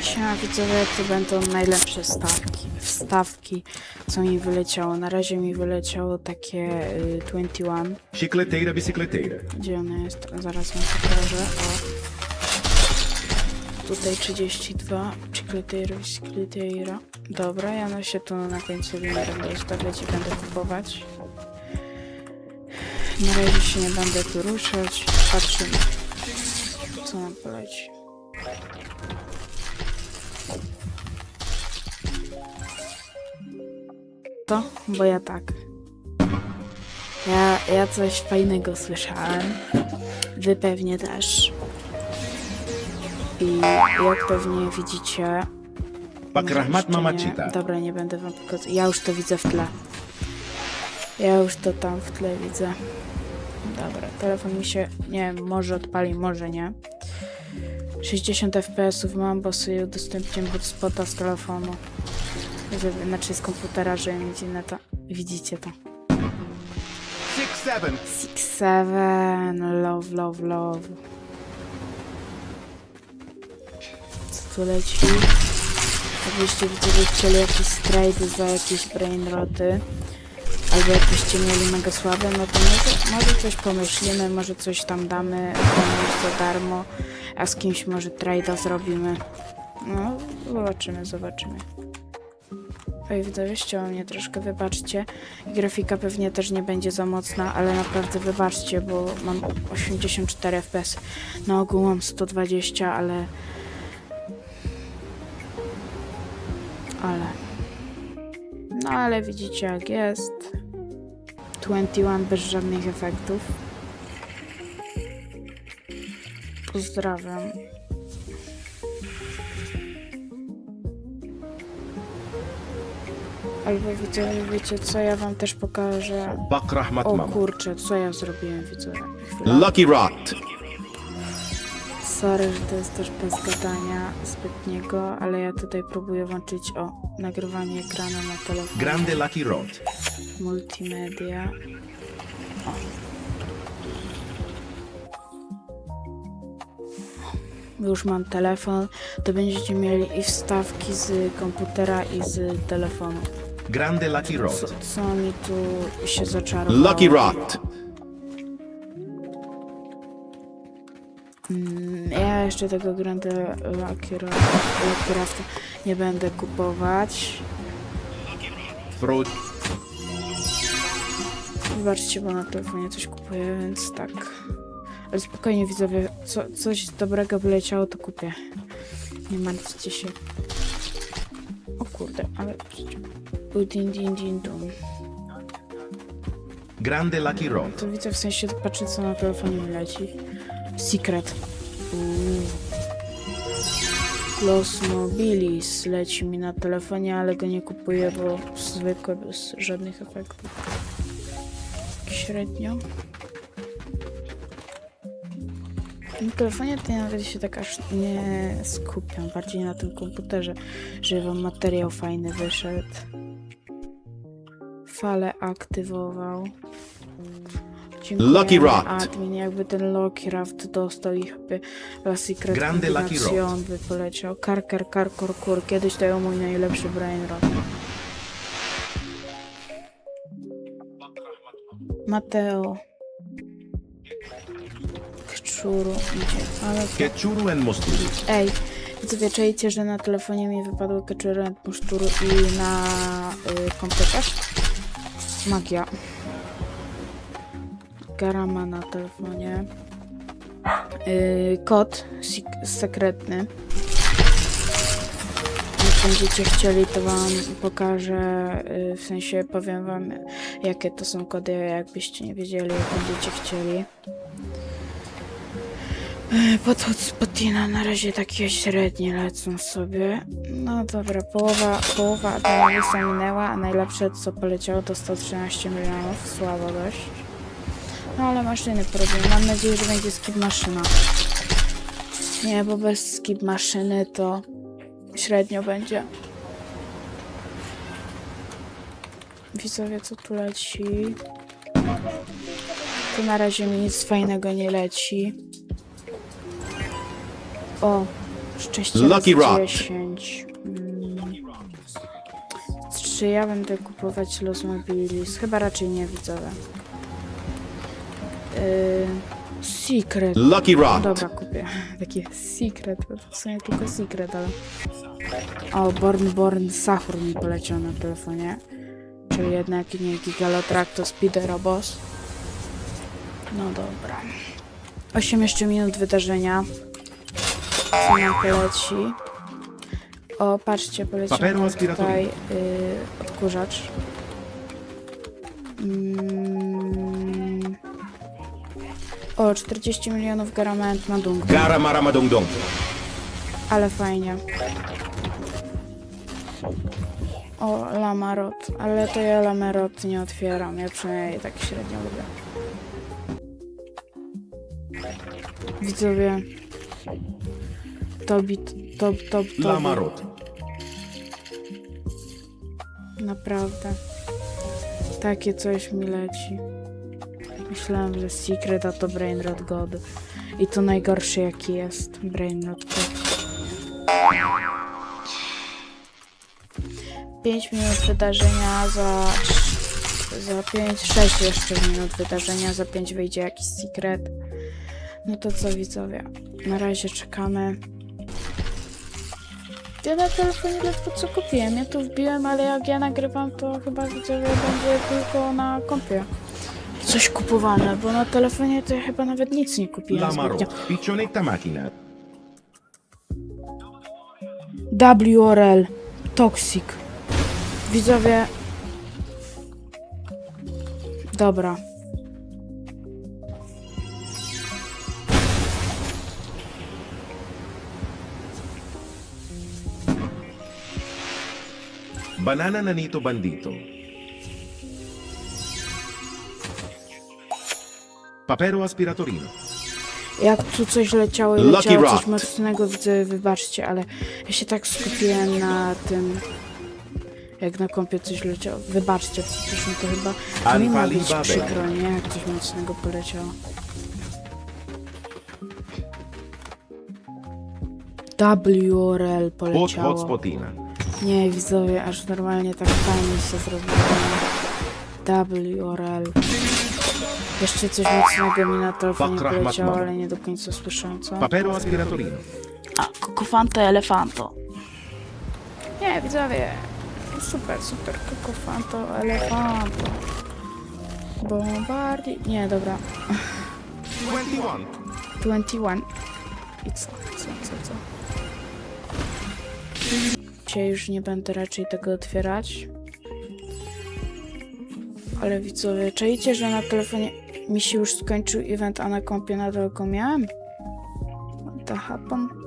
Siema widzowie, to będą najlepsze stawki, wstawki, co mi wyleciało. Na razie mi wyleciało takie y, 21. Chicleteira bicicleteira. Gdzie ona jest? Zaraz wam pokażę. O. Tutaj 32. Chicleteira, Chicleteira. Dobra, ja no się tu na końcu nie będę ustawiać i będę kupować. Na razie się nie będę tu ruszać. Patrzymy, co nam poleci. To? Bo ja tak. Ja, ja coś fajnego słyszałem. Wy pewnie też. I jak pewnie widzicie. Pak może rahmat jeszcze mamacita. Dobra, nie będę wam pokazać. Ja już to widzę w tle. Ja już to tam w tle widzę. Dobra, telefon mi się. Nie wiem, może odpali, może nie. 60 fps mam, bo sobie udostępniam hotspota z telefonu. Żeby, znaczy z komputera, żeby mieć neta. Widzicie to. Six, seven. Six, seven, love, love, love. Co tu leci? Jakbyście widzowie chcieli jakieś strajdy za jakieś brainroty, albo jakbyście mieli mega słabe, no to może, może coś pomyślimy, może coś tam damy komuś za darmo, a z kimś może trajda zrobimy. No, zobaczymy, zobaczymy. Oj, widzowie, ścięło mnie troszkę, wybaczcie. Grafika pewnie też nie będzie za mocna, ale naprawdę wybaczcie, bo mam 84 fps. Na ogół mam 120, ale... Ale... No ale widzicie jak jest. 21 bez żadnych efektów. Pozdrawiam. Albo widzowie, wiecie co, ja wam też pokażę. Pak rahmat O kurczę, co ja zrobiłem, widzowie? Chwila. Lucky Rot. Sorry, że to jest też bez gadania zbytniego, ale ja tutaj próbuję włączyć, o, nagrywanie ekranu na telefonie. Grande Lucky Rot. Multimedia. O. Już mam telefon, to będziecie mieli i wstawki z komputera i z telefonu. Grande Lucky Rot. co mi tu się zaczarowało? Lucky Rot. Mm, Ja jeszcze tego Grande Lucky Ro- Lucky Rafta nie będę kupować. Fruit. Wybaczcie, bo na telefonie coś kupuję, więc tak. Ale spokojnie widzowie, co, coś dobrego wyleciało, to kupię. Nie martwcie się. O kurde, ale... U, Din, din, din, dum. Grande Lucky Rot. To widzę w sensie, patrzę co na telefonie mi leci. Secret. Uuu. Los Mobilis leci mi na telefonie, ale go nie kupuję, bo zwykły, bez żadnych efektów. Średnio. Na telefonie to ja nawet się tak aż nie skupiam, bardziej na tym komputerze, żeby wam materiał fajny wyszedł. Fale aktywował. Dziękuję, Lucky Rot. Admin, jakby ten Lucky Raft dostał i chyba La Secret Grande Lucky Combination by poleciał. Karker, karkor, kur. Kiedyś to był mój najlepszy brain rot. Mateo. Kczuru idzie, ale... Keczuru en Mosturu. Ej, czajcie, że na telefonie mi wypadły Keczuru, Muszturu i na y, komputerze? Magia. Garama na telefonie. Yy, kod sek- sekretny. Jak będziecie chcieli, to wam pokażę, yy, w sensie powiem wam, jakie to są kody, jakbyście nie wiedzieli, jak będziecie chcieli. Yy, Pod hotspotina na razie takie średnie lecą sobie. No dobra, połowa, połowa Admirosa minęła, a najlepsze co poleciało to 113 milionów, słabo dość. No ale maszyny porobię. Mam nadzieję, że będzie skip maszyna. Nie, bo bez skip maszyny to średnio będzie. Widzowie, co tu leci? Tu na razie mi nic fajnego nie leci. O, Szczęście Lucky Rock. 10. Mm. Czy ja będę kupować Los Mobilis? Chyba raczej nie widzowie. Yy, secret. Lucky Rod. Dobra, kupię. Taki secret, bo to w sumie tylko secret, ale... O, Born Born Sahur mi poleciał na telefonie. Czyli jednak nie Gigalotrack, to Spiderobos. No dobra. 8 jeszcze minut wydarzenia. Co nam poleci? O, patrzcie, poleciał aspiratori. tutaj y, odkurzacz. Mm. O, 40 milionów garament Madung. Gara Maramadong Dong. Ale fajnie. O, Lamarot. Ale to ja Lamarot nie otwieram. Ja przynajmniej tak średnio lubię. Widzowie. Tobit, top, top, top. Lamarot. Naprawdę. Takie coś mi leci. Myślałem, że Secret a to Brainrot God. I to najgorszy jaki jest. Brainrot God. 5 minut wydarzenia za... Za 5, 6 jeszcze minut wydarzenia, za 5 wyjdzie jakiś secret. No to co widzowie? Na razie czekamy. Ja na telefonie ledwo co kupiłem. Ja tu wbiłem, ale jak ja nagrywam, to chyba widzowie będzie tylko na kompie. Coś kupowane, bo na telefonie to ja chyba nawet nic nie kupiłem zbytnio. Lamarot. Piccionetta macchina. WRL Toxic. Widzowie. Dobra. Banana Nanito Bandito. Papero aspiratorino. Jak tu coś leciało i Lucky leciało coś Rod. mocnego, widzę, wybaczcie, ale ja się tak skupiłem na tym, jak na kompie coś leciało. Wybaczcie, przepraszam, to chyba to mi ma być przykro, nie? Jak coś mocnego poleciało. WRL poleciało. Hotspotina. Nie, widzowie, aż normalnie tak fajnie się zrobiło. WRL. Jeszcze coś mocnego mi na telefonie poleciało, ale nie do końca słyszałem co. Papero aspiratorino. A, kokofanta elefanto. Nie, widzowie. Super, super. Kokofanto elefanto. Bombardi... Nie, dobra. 21. 21. I co? Co, co, co? Dzisiaj już nie będę raczej tego otwierać. Ale widzowie, czajcie, że na telefonie mi się już skończył event, a na kompie nadal go miałem? What the happen?